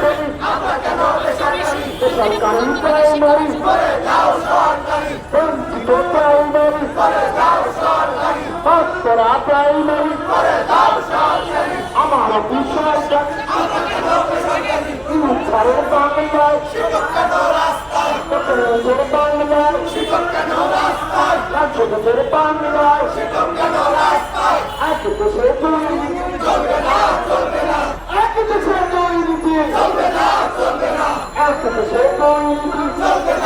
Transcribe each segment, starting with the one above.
করি আমরা কেন বেসরকারি সরকারি প্রাইমারি করে দাও চলবে না চলবে না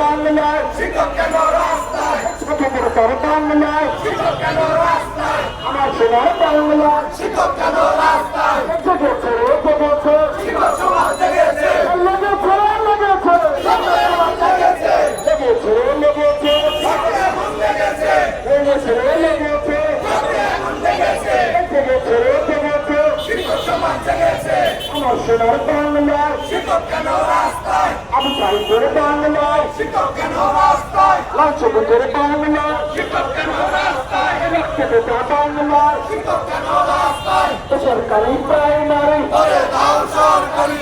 Delikanlılar Çıkıp gel rastlar Çıkıp delikanlılar Çıkıp gel rastlar Amaçları delikanlılar Çıkıp gel rastlar Çıkıp götürü götür Çıkıp şu vakte getir Elle götür elle götür Sakın vakte getir Elle götür elle götür Sakın vakte getir Elle götür আমি সাহিত্যের বাংলায় শিক্ষক কেন রাস্তায়। লাঞ্চবুকের বাংলায় শিক্ষক কেন রাস্তায়। রক্তদাতা বাংলায় শিক্ষক কেন রাস্তায়। সরকারি প্রাইমারি। দাও সরকারি।